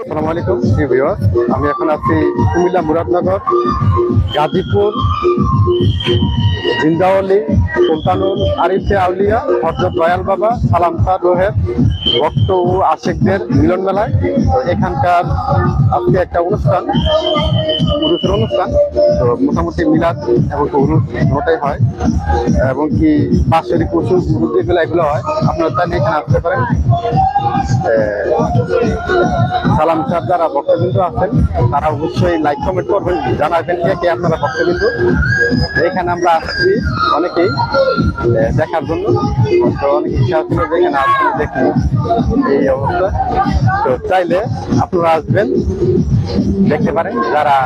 আসসালামু আলাইকুম প্রিয় আমি এখন আছি কুমিল্লা মুরাদনগর গাজীপুর জিন্দাওয়ালি সুলতানুল আরিফে আউলিয়া হজরত দয়াল বাবা, সালাম সার রোহের ভক্ত ও আশেকদের মিলন মেলায়। এখানকার আজকে একটা অনুষ্ঠান, পুরুষের অনুষ্ঠান। তো মোটামুটি মিলাদ এবং পুরুষ দুটাই হয়। এবং কি বাৎসরিক পশু যেগুলো এগুলো হয়। আপনারা চাইলে এখানে আসতে পারেন। সালাম স্যার যারা ভক্তবিন্দু আছেন, তারা অবশ্যই লাইক কমেন্ট করবেন, জানাবেন কে কে আপনারা ভক্তবিন্দু। এখানে আমরা আসছি অনেকেই। দেখার জন্য। অনেক ইচ্ছা ছিল যে এখানে আসলে দেখি এই অবস্থা। তো চাইলে আপনারা আসবেন, দেখতে পারেন যারা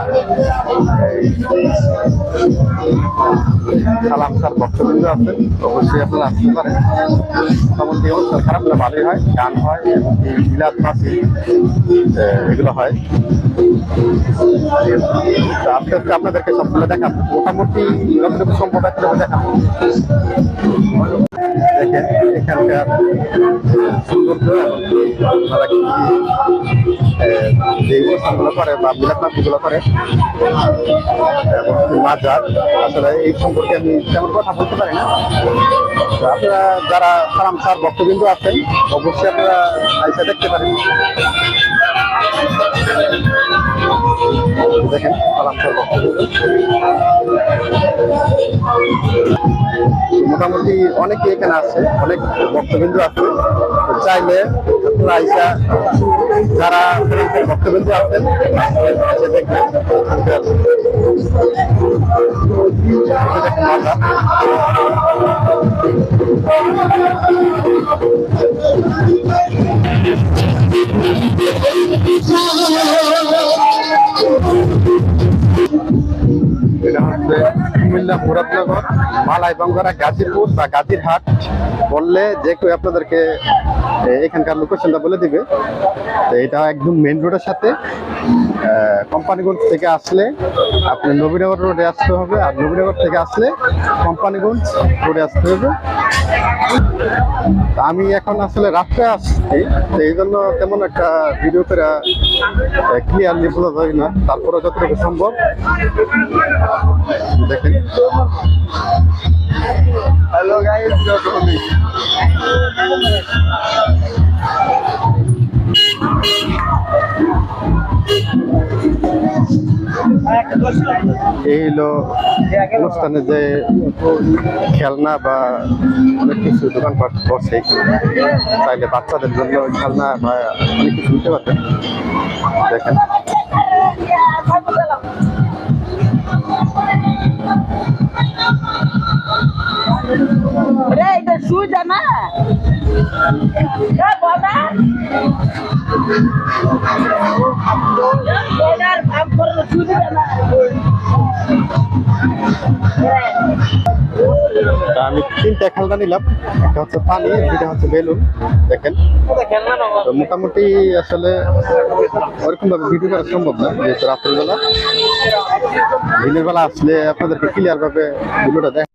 সালাম স্যার ভক্তবিন্দু আছেন, অবশ্যই আপনারা আসতে পারেন। মোটামুটি অনুষ্ঠান খারাপ না ভালোই হয়, গান হয় মিলাদ মাসি এগুলো হয়। আস্তে আস্তে আপনাদেরকে সবগুলো দেখাবো। মোটামুটি যতটুকু সম্ভব এতটুকু দেখাবো। দেখেন এখানকার সৌন্দর্য আপনারা কি যে অনুষ্ঠানগুলো করে বা আসলে এই সম্পর্কে আমি তেমন কথা বলতে পারি না যারা সালাম স্যার ভক্তবিন্দু আছেন অবশ্যই আপনারা আইসা দেখতে পারেন দেখেন সালাম। স্যার ভক্তবিন্দু মোটামুটি অনেকে এখানে আছে অনেক ভক্তবিন্দু আছে চাইলে আপনারা আইসা যারা ভক্তবিন্দু আছেন দেখবেন। এটা হচ্ছে কুমিল্লা মুরাদনগর মালাই বাঙ্গারা গাজীপুর বা গাজীরহাট বললে যে কেউ আপনাদেরকে এখানকার লোকেশনটা বলে দিবে। তো এটা একদম মেন রোডের সাথে কোম্পানিগঞ্জ থেকে আসলে আপনি নবীনগর রোডে আসতে হবে, আর নবীনগর থেকে আসলে কোম্পানিগঞ্জ রোডে আসতে হবে। আমি এখন আসলে রাত্রে আসছি এই জন্য তেমন একটা ভিডিও করে ক্লিয়ারলি বোঝা যায় না তারপরে যতটুকু সম্ভব। দেখেন। হ্যালো গাইস এই হলো অনুষ্ঠানে যে খেলনা বা অনেক কিছু দোকানপাট বসে চাইলে বাচ্চাদের জন্য খেলনা বা অনেক কিছু নিতে পারবেন দেখেন। রে এটা সুজা আমি তিনটা খেলনা নিলাম। একটা হচ্ছে পানি দুটা হচ্ছে বেলুন। দেখেন। তো মোটামুটি আসলে ওরকম ভাবে ভিডিও করা সম্ভব না, যেহেতু রাত্রেবেলা। দিনের বেলা আসলে আপনাদেরকে ক্লিয়ার ভাবে ভিডিওটা দেখ